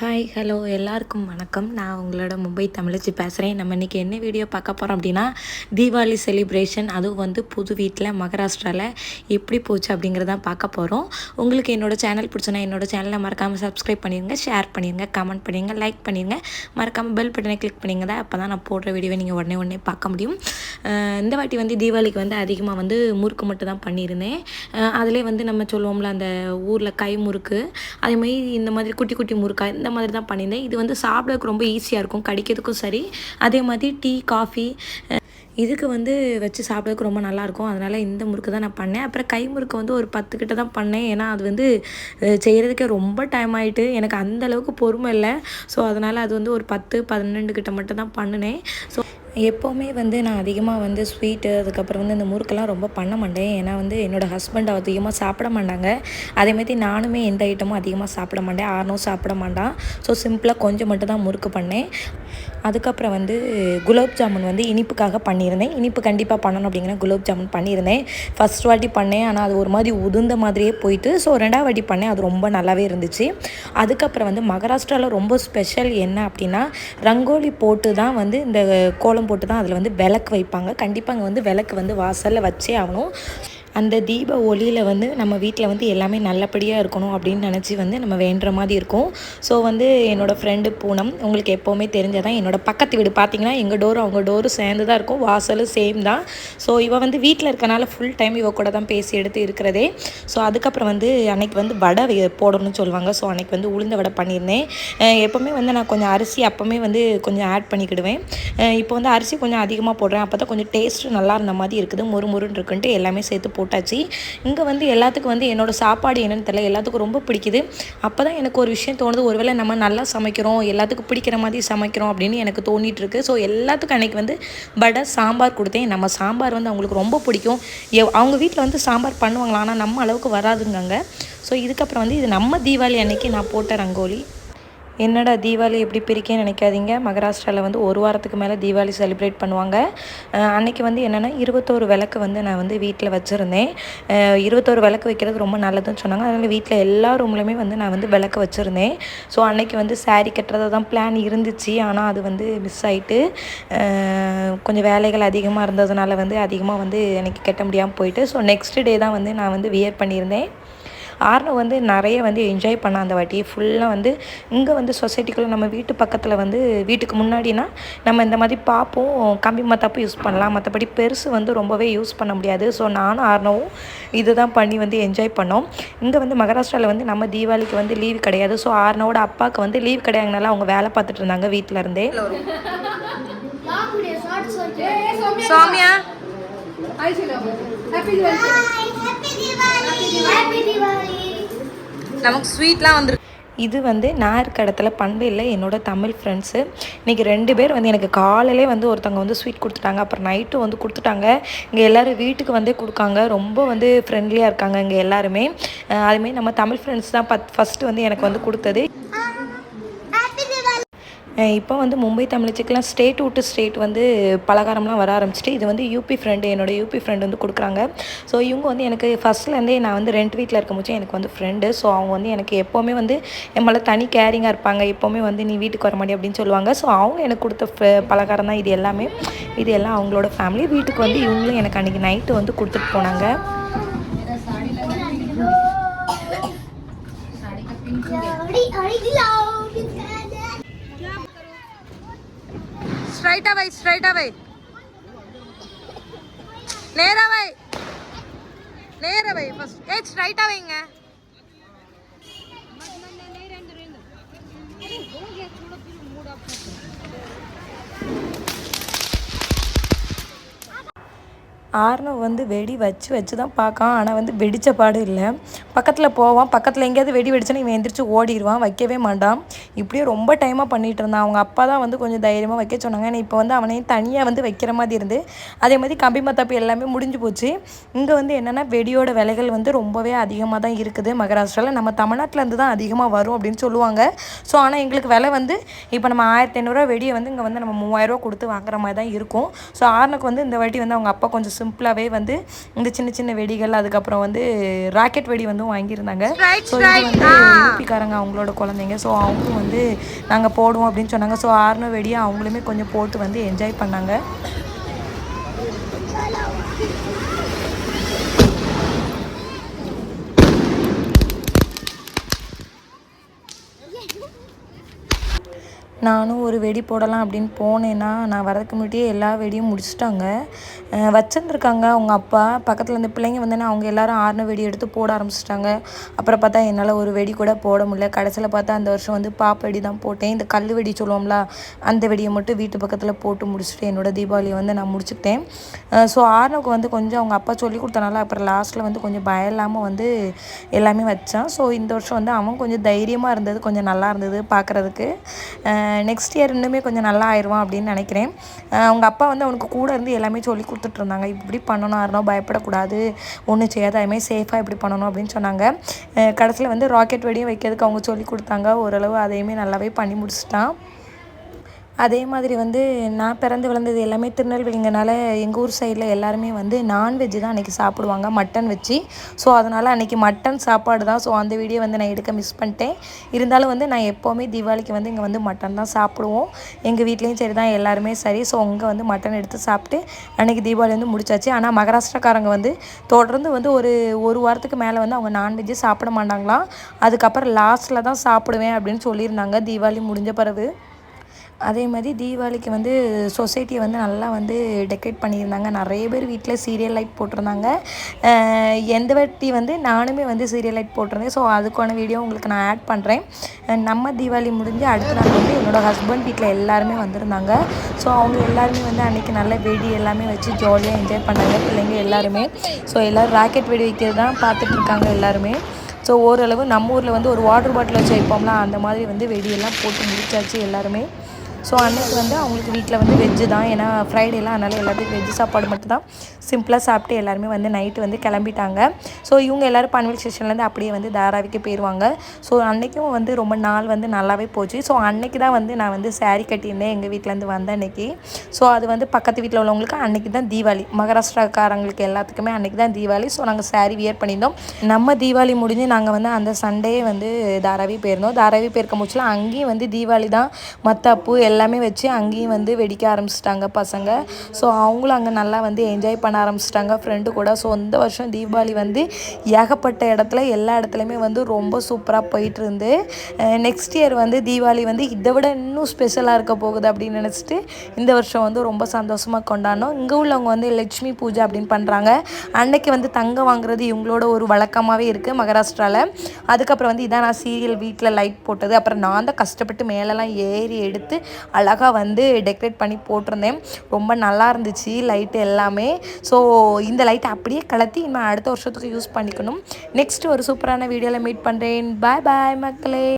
Hi hello எல்லாருக்கும் வணக்கம். நான் உங்களோட மும்பை தமிழச்சி பேசுகிறேன் நம்ம இன்றைக்கி என்ன வீடியோ பார்க்க போகிறோம் அப்படின்னா தீபாவளி செலிப்ரேஷன் அதுவும் வந்து புது வீட்டில் மகாராஷ்டிராவில் எப்படி போச்சு அப்படிங்கிறதான் பார்க்க போகிறோம் உங்களுக்கு என்னோடய சேனல் பிடிச்சோன்னா என்னோட சேனலை மறக்காமல் சப்ஸ்கிரைப் பண்ணிடுங்க ஷேர் பண்ணிடுங்க கமெண்ட் பண்ணிடுங்க லைக் பண்ணிடுங்க மறக்காமல் பெல் பட்டனை கிளிக் பண்ணிங்க தான் அப்போ தான் நான் போடுற வீடியோவை நீங்கள் உடனே உடனே பார்க்க முடியும். இந்த வாட்டி வந்து தீபாவளிக்கு வந்து அதிகமாக வந்து முறுக்கு மட்டும் தான் பண்ணியிருந்தேன். அதிலே வந்து நம்ம சொல்லுவோம்ல அந்த ஊரில் கை முறுக்கு அதே மாதிரி இந்த மாதிரி குட்டி குட்டி முறுக்கா இந்த மாதிரி தான் பண்ணியிருந்தேன். இது வந்து சாப்பிடறதுக்கு ரொம்ப ஈஸியாக இருக்கும். கடிக்கிறதுக்கும் சரி. அதே மாதிரி டீ காஃபி இதுக்கு வந்து வச்சு சாப்பிட்றதுக்கு ரொம்ப நல்லாயிருக்கும் அதனால் இந்த முறுக்கு தான் நான் பண்ணேன். அப்புறம் கை முறுக்கு வந்து ஒரு பத்து கிட்ட தான் பண்ணேன். ஏன்னா அது வந்து செய்கிறதுக்கே ரொம்ப டைம் ஆகிட்டு எனக்கு அந்த அளவுக்கு பொறுமை இல்லை. ஸோ அதனால் அது வந்து ஒரு பத்து பன்னெண்டு கிட்ட மட்டும் தான் பண்ணினேன். ஸோ எப்போவுமே வந்து நான் அதிகமாக வந்து ஸ்வீட்டு அதுக்கப்புறம் வந்து இந்த முறுக்கெல்லாம் ரொம்ப பண்ண மாட்டேன். ஏன்னா வந்து என்னோடய ஹஸ்பண்ட் அதிகமாக சாப்பிட மாட்டாங்க. அதேமாதிரி நானுமே எந்த ஐட்டமும் அதிகமாக சாப்பிட மாட்டேன். ஆறுனும் சாப்பிட மாட்டான். ஸோ சிம்பிளாக கொஞ்சம் மட்டும் தான் முறுக்கு பண்ணேன். அதுக்கப்புறம் வந்து குலோப் ஜாமுன் வந்து இனிப்புக்காக பண்ணியிருந்தேன். இனிப்பு கண்டிப்பாக பண்ணணும் அப்படிங்கிற குலாப் ஜாமுன் பண்ணியிருந்தேன். ஃபஸ்ட் வாட்டி பண்ணேன். ஆனால் அது ஒரு மாதிரி உதிர்ந்த மாதிரியே போயிட்டு ஸோ ரெண்டாவது வாட்டி பண்ணேன். அது ரொம்ப நல்லாவே இருந்துச்சு. அதுக்கப்புறம் வந்து மகாராஷ்டிராவில் ரொம்ப ஸ்பெஷல் என்ன அப்படின்னா ரங்கோலி போட்டு தான் வந்து இந்த கோலம் போட்டு தான் அதில் வந்து விளக்கு வைப்பாங்க. கண்டிப்பாக அங்கே வந்து விளக்கு வந்து வாசலில் வச்சே ஆகணும். அந்த தீப ஒளியில் வந்து நம்ம வீட்டில் வந்து எல்லாமே நல்லபடியாக இருக்கணும் அப்படின்னு நினச்சி வந்து நம்ம வேண்டுற மாதிரி இருக்கும். ஸோ வந்து என்னோடய ஃப்ரெண்டு பூனம் உங்களுக்கு எப்போவுமே தெரிஞ்சதான் என்னோடய பக்கத்து வீடு பார்த்தீங்கன்னா எங்கள் டோரும் அவங்க டோரும் சேர்ந்து தான் இருக்கும். வாசலும் சேம் தான். ஸோ இவ வந்து வீட்டில் இருக்கனால ஃபுல் டைம் இவ கூட தான் பேசி எடுத்து இருக்கிறதே. ஸோ அதுக்கப்புறம் வந்து அன்னைக்கு வந்து வடை போடணும்னு சொல்லுவாங்க. ஸோ அன்னைக்கு வந்து உளுந்த வடை பண்ணியிருந்தேன். எப்போவுமே வந்து நான் கொஞ்சம் அரிசி அப்போவுமே வந்து கொஞ்சம் ஆட் பண்ணிக்கிடுவேன். இப்போ வந்து அரிசி கொஞ்சம் அதிகமாக போடுறேன். அப்போ தான் கொஞ்சம் டேஸ்ட்டு நல்லா இருந்த மாதிரி இருக்குது. மொறு மொறுன்னு இருக்குன்ட்டு எல்லாமே சேர்த்து போட்டாச்சு. இங்கே வந்து எல்லாத்துக்கும் வந்து என்னோட சாப்பாடு என்னென்னு தெரியல. எல்லாத்துக்கும் ரொம்ப பிடிக்குது. அப்போ தான் எனக்கு ஒரு விஷயம் தோணுது. ஒருவேளை நம்ம நல்லா சமைக்கிறோம் எல்லாத்துக்கும் பிடிக்கிற மாதிரி சமைக்கிறோம் அப்படின்னு எனக்கு தோணிட்டு இருக்கு ஸோ எல்லாத்துக்கும் அன்னைக்கு வந்து வடை சாம்பார் கொடுத்தேன். நம்ம சாம்பார் வந்து அவங்களுக்கு ரொம்ப பிடிக்கும். எவ்- அவங்க வீட்டில் வந்து சாம்பார் பண்ணுவாங்களா ஆனால் நம்ம அளவுக்கு வராதுங்க அங்கே ஸோ இதுக்கப்புறம் வந்து இது நம்ம தீபாவளி அன்னைக்கு நான் போட்ட ரங்கோலி. என்னடா தீபாவளி எப்படி பிரிக்கேன்னு நினைக்காதீங்க. மகாராஷ்டிராவில் வந்து ஒரு வாரத்துக்கு மேலே தீபாவளி செலிப்ரேட் பண்ணுவாங்க. அன்றைக்கி வந்து என்னென்னா இருபத்தோரு விளக்கு வந்து நான் வந்து வீட்டில் வச்சுருந்தேன். இருபத்தோரு விளக்கு வைக்கிறது ரொம்ப நல்லதுன்னு சொன்னாங்க. அதனால் வீட்டில் எல்லா ரூம்லையுமே வந்து நான் வந்து விளக்கு வச்சுருந்தேன். ஸோ அன்றைக்கி வந்து saree கட்டுறதா தான் பிளான் இருந்துச்சு. ஆனால் அது வந்து மிஸ் ஆகிட்டு கொஞ்சம் வேலைகள் அதிகமாக இருந்ததுனால வந்து அதிகமாக வந்து எனக்கு கட்ட முடியாமல் போயிட்டு. ஸோ நெக்ஸ்ட் டே தான் வந்து நான் வந்து வியர் பண்ணியிருந்தேன். ஆர்னோ வந்து நிறைய வந்து என்ஜாய் பண்ண அந்த வாட்டி. ஃபுல்லாக வந்து இங்கே வந்து சொசைட்டிக்குள்ளே நம்ம வீட்டு பக்கத்தில் வந்து வீட்டுக்கு முன்னாடினா நம்ம இந்த மாதிரி பார்ப்போம் கம்பி மத்தாப்பு யூஸ் பண்ணலாம். மற்றபடி பெருசு வந்து ரொம்பவே யூஸ் பண்ண முடியாது. ஸோ நானும் ஆர்னோவும் இதுதான் பண்ணி வந்து என்ஜாய் பண்ணோம். இங்கே வந்து மகாராஷ்டிராவில் வந்து நம்ம தீபாவளிக்கு வந்து லீவ் கிடையாது. ஸோ ஆர்னோட அப்பாவுக்கு வந்து லீவ் கிடையாதுனால அவங்க வேலை பார்த்துட்டு இருந்தாங்க வீட்டில் இருந்தே. சௌமியா. நமக்கு ஸ்வீட்லாம் வந்துருக்கு இது வந்து நான் இருக்க இடத்துல பண்பையில் என்னோட தமிழ் ஃப்ரெண்ட்ஸு இன்றைக்கி ரெண்டு பேர் வந்து எனக்கு காலையிலே வந்து ஒருத்தவங்க வந்து ஸ்வீட் கொடுத்துட்டாங்க. அப்புறம் நைட்டும் வந்து கொடுத்துட்டாங்க. இங்கே எல்லோரும் வீட்டுக்கு வந்தே கொடுக்காங்க. ரொம்ப வந்து ஃப்ரெண்ட்லியாக இருக்காங்க இங்கே எல்லாருமே. அதுமாரி நம்ம தமிழ் ஃப்ரெண்ட்ஸ் தான் பத் ஃபஸ்ட்டு வந்து எனக்கு வந்து கொடுத்தது. இப்போ வந்து மும்பை தமிழச்சிக்கெலாம் ஸ்டேட் விட்டு ஸ்டேட் வந்து பலகாரம்லாம் வர ஆரம்பிச்சிட்டு இது வந்து யூபி ஃப்ரெண்டு என்னோட யூபி ஃப்ரெண்டு வந்து கொடுக்குறாங்க. ஸோ இவங்க வந்து எனக்கு ஃபஸ்ட்லேருந்தே நான் வந்து ரெண்ட் வீட்டில் இருக்கும் எனக்கு வந்து ஃப்ரெண்டு ஸோ அவங்க வந்து எனக்கு எப்போவுமே வந்து என் மேலே தனி கேரிங்காக இருப்பாங்க. எப்போவுமே வந்து நீ வீட்டுக்கு வர மாட்டே அப்படின்னு சொல்லுவாங்க. ஸோ அவங்க எனக்கு கொடுத்த பலகாரம் தான் இது எல்லாமே. இது எல்லாம் அவங்களோட ஃபேமிலி வீட்டுக்கு வந்து இவங்களும் எனக்கு அன்றைக்கி நைட்டு வந்து கொடுத்துட்டு போனாங்க. ஸ்ட்ரைட்டா வை ஸ்ட்ரைட்டா வை. நேரா வை. நேரா வை ஃபர்ஸ்ட் ஏ ஸ்ட்ரைட்டா வைங்க. மூடு ஆர்னோ வந்து வெடி வச்சு வச்சு தான் பார்க்கான். ஆனால் வந்து வெடித்த பாடு இல்லை. பக்கத்தில் போவான். பக்கத்தில் எங்கேயாவது வெடி வெடிச்சுன்னா இவன் எந்திரிச்சு ஓடிடுவான். வைக்கவே மாட்டான். இப்படியே ரொம்ப டைமாக பண்ணிகிட்டு இருந்தான். அவங்க அப்பா தான் வந்து கொஞ்சம் தைரியமாக வைக்க சொன்னாங்க. ஆனால் இப்போ வந்து அவனையும் தனியாக வந்து வைக்கிற மாதிரி இருந்து அதே மாதிரி கம்பி மத்தாப்பு எல்லாமே முடிஞ்சு போச்சு. இங்கே வந்து என்னென்னா வெடியோட விலைகள் வந்து ரொம்பவே அதிகமாக தான் இருக்குது. மகாராஷ்டிராவில் நம்ம தமிழ்நாட்டிலேருந்து தான் அதிகமாக வரும் அப்படின்னு சொல்லுவாங்க. ஸோ ஆனால் எங்களுக்கு விலை வந்து இப்போ நம்ம ஆயிரத்தி ஐநூறுரூவா வெடியை வந்து இங்கே வந்து நம்ம மூவாயிரரூவா கொடுத்து வாங்குற மாதிரி தான் இருக்கும். ஸோ ஆர்னுக்கு வந்து இந்த வாட்டி வந்து அவங்க அப்பா கொஞ்சம் சிம்பிளாகவே வந்து இந்த சின்ன சின்ன வெடிகள் அதுக்கப்புறம் வந்து ராக்கெட் வெடி வந்து வாங்கியிருந்தாங்க ஸோ இது. வந்து. யூபிக்காரங்க அவங்களோட குழந்தைங்க ஸோ அவங்களும் வந்து நாங்கள் போடுவோம் அப்படின்னு சொன்னாங்க ஸோ ஆறுனோ வெடியை அவங்களுமே கொஞ்சம் போட்டு வந்து என்ஜாய் பண்ணாங்க நானும் ஒரு வெடி போடலாம் அப்படின்னு போனேன்னா நான் வரதுக்கு முன்னாடியே எல்லா வெடியும் முடிச்சிட்டாங்க. வச்சுருந்துருக்காங்க. அவங்க அப்பா பக்கத்தில் இந்த பிள்ளைங்க வந்தேன்னா அவங்க எல்லாரும் ஆறுன வெடி எடுத்து போட ஆரம்பிச்சிட்டாங்க. அப்புறம் பார்த்தா என்னால் ஒரு வெடி கூட போட முடியல. கடைசியில் பார்த்தா அந்த வருஷம் வந்து பாப்பெடி தான் போட்டேன். இந்த கல் வெடி சொல்லுவோம்ல அந்த வெடியை மட்டும் வீட்டு பக்கத்தில் போட்டு முடிச்சுட்டு என்னோட தீபாவளியை வந்து நான் முடிச்சுக்கிட்டேன். ஸோ ஆறுனுக்கு வந்து கொஞ்சம் அவங்க அப்பா சொல்லி கொடுத்தனால அப்புறம் லாஸ்ட்டில் வந்து கொஞ்சம் பயம் இல்லாமல் வந்து எல்லாமே வச்சான். ஸோ இந்த வருஷம் வந்து அவன் கொஞ்சம் தைரியமாக இருந்தது கொஞ்சம் நல்லா இருந்தது பார்க்குறதுக்கு நெக்ஸ்ட் இயர் இன்னுமே கொஞ்சம் நல்லா ஆயிடுவான் அப்படின்னு நினைக்கிறேன். அவங்க அப்பா வந்து அவனுக்கு கூட இருந்து எல்லாமே சொல்லி கொடுத்துட்ருந்தாங்க. இப்படி பண்ணணும் யாருனோ பயப்படக்கூடாது. ஒன்றும் செய்யாத அதுமாதிரி சேஃபாக இப்படி பண்ணணும் அப்படின்னு சொன்னாங்க. கடைசியில் வந்து ராக்கெட் வெடியும் வைக்கிறதுக்கு அவங்க சொல்லி கொடுத்தாங்க. ஓரளவு அதையுமே நல்லாவே பண்ணி முடிச்சிட்டான். அதே மாதிரி வந்து நான் பிறந்து வளர்ந்தது எல்லாமே திருநெல்வேலிங்கனால எங்கள் ஊர் சைடில் எல்லாருமே வந்து நான்வெஜ் தான் அன்றைக்கி சாப்பிடுவாங்க மட்டன் வச்சு. ஸோ அதனால் அன்றைக்கி மட்டன் சாப்பாடு தான். ஸோ அந்த வீடியோ வந்து நான் எடுக்க மிஸ் பண்ணிட்டேன். இருந்தாலும் வந்து நான் எப்போவுமே தீபாவளிக்கு வந்து இங்கே வந்து மட்டன் தான் சாப்பிடுவோம். எங்கள் வீட்லேயும் சரி தான் எல்லாருமே சரி. ஸோ அங்கே வந்து மட்டன் எடுத்து சாப்பிட்டு அன்றைக்கி தீபாவளி வந்து முடிச்சாச்சு. ஆனால் மகாராஷ்டிரக்காரங்க வந்து தொடர்ந்து வந்து ஒரு ஒரு வாரத்துக்கு மேலே வந்து அவங்க நான்வெஜ்ஜே சாப்பிட மாட்டாங்களாம். அதுக்கப்புறம் லாஸ்ட்டில் தான் சாப்பிடுவேன் அப்படின்னு சொல்லியிருந்தாங்க. தீபாவளி முடிஞ்ச பிறகு. அதே மாதிரி தீபாவளிக்கு வந்து சொசைட்டியை வந்து நல்லா வந்து டெக்கரேட் பண்ணியிருந்தாங்க. நிறைய பேர் வீட்டில் சீரியல் லைட் போட்டிருந்தாங்க. எந்த வாட்டி வந்து நானுமே வந்து சீரியல் லைட் போட்டிருந்தேன். ஸோ அதுக்கான வீடியோ உங்களுக்கு நான் ஆட் பண்ணுறேன் நம்ம தீபாவளி முடிஞ்சு அடுத்த நாள் வந்து என்னோட ஹஸ்பண்ட் வீட்டில் எல்லாருமே வந்திருந்தாங்க. ஸோ அவங்க எல்லாருமே வந்து அன்றைக்கி நல்ல வெடி எல்லாமே வச்சு ஜாலியாக என்ஜாய் பண்ணாங்க பிள்ளைங்க எல்லாருமே. ஸோ எல்லோரும் ராக்கெட் வெடி வைக்கிறது தான் பார்த்துட்ருக்காங்க எல்லாருமே. ஸோ ஓரளவு நம்ம ஊரில் வந்து ஒரு வாட்டர் பாட்டில் வச்சு வைப்போம்ல அந்த மாதிரி வந்து வெடியெல்லாம் போட்டு முடிச்சாச்சு எல்லாருமே. ஸோ அன்னைக்கு வந்து அவங்களுக்கு வீட்டில் வந்து வெஜ்ஜு தான். ஏன்னா ஃப்ரைடேலாம் அதனால் எல்லாத்துக்கும் வெஜ்ஜு சாப்பாடு மட்டும் தான் சிம்பிளாக சாப்பிட்டு எல்லாருமே வந்து நைட்டு வந்து கிளம்பிட்டாங்க. ஸோ இவங்க எல்லோரும் பன்வேல் ஸ்டேஷன்லேருந்து அப்படியே வந்து தாராவிக்கு போயிடுவாங்க ஸோ அன்றைக்கும் வந்து ரொம்ப நாள் வந்து நல்லாவே போச்சு. ஸோ அன்னைக்கு தான் வந்து நான் வந்து saree கட்டியிருந்தேன் எங்கள் வீட்டிலேருந்து வந்த அன்னைக்கு. ஸோ அது வந்து பக்கத்து வீட்டில் உள்ளவங்களுக்கு அன்றைக்கி தான் தீபாவளி. மகாராஷ்டிராக்காரங்களுக்கு எல்லாத்துக்குமே அன்றைக்கி தான் தீபாவளி. ஸோ நாங்கள் saree வியர் பண்ணியிருந்தோம். நம்ம தீபாவளி முடிஞ்சு நாங்கள் வந்து அந்த சண்டே வந்து தாராவி போயிருந்தோம். தாராவி போயிருக்க முச்சில் அங்கேயும் வந்து தீபாவளி தான். மத்தாப்பு எல்லாம் எல்லாமே வச்சு அங்கேயும் வந்து வெடிக்க ஆரம்பிச்சிட்டாங்க பசங்க. ஸோ அவங்களும் அங்கே நல்லா வந்து என்ஜாய் பண்ண ஆரம்பிச்சிட்டாங்க. ஃப்ரெண்டு கூட. ஸோ இந்த வருஷம் தீபாவளி வந்து ஏகப்பட்ட இடத்துல எல்லா இடத்துலையுமே வந்து ரொம்ப சூப்பராக போயிட்டு இருந்து நெக்ஸ்ட் இயர் வந்து தீபாவளி வந்து இதை விட இன்னும் ஸ்பெஷலாக இருக்க போகுது அப்படின்னு நினச்சிட்டு இந்த வருஷம் வந்து ரொம்ப சந்தோஷமாக கொண்டாடணும் இங்கே உள்ளவங்க வந்து லட்சுமி பூஜை அப்படின்னு பண்ணுறாங்க அன்னைக்கு வந்து தங்கம் வாங்குறது இவங்களோட ஒரு வழக்கமாகவே இருக்குது மகாராஷ்டிராவில் அதுக்கப்புறம் வந்து இதான் நான் சீரியல் வீட்டில் லைட் போட்டது. அப்புறம் நான் தான் கஷ்டப்பட்டு மேலெலாம் ஏறி எடுத்து அழகாக வந்து டெக்கரேட் பண்ணி போட்டிருந்தேன். ரொம்ப நல்லா இருந்துச்சு லைட்டு எல்லாமே. ஸோ இந்த லைட்டை அப்படியே கலத்தி இன்னும் அடுத்த வருஷத்துக்கு யூஸ் பண்ணிக்கணும். நெக்ஸ்ட் ஒரு சூப்பரான வீடியோவில் மீட் பண்ணுறேன் பாய் பாய் மக்களே.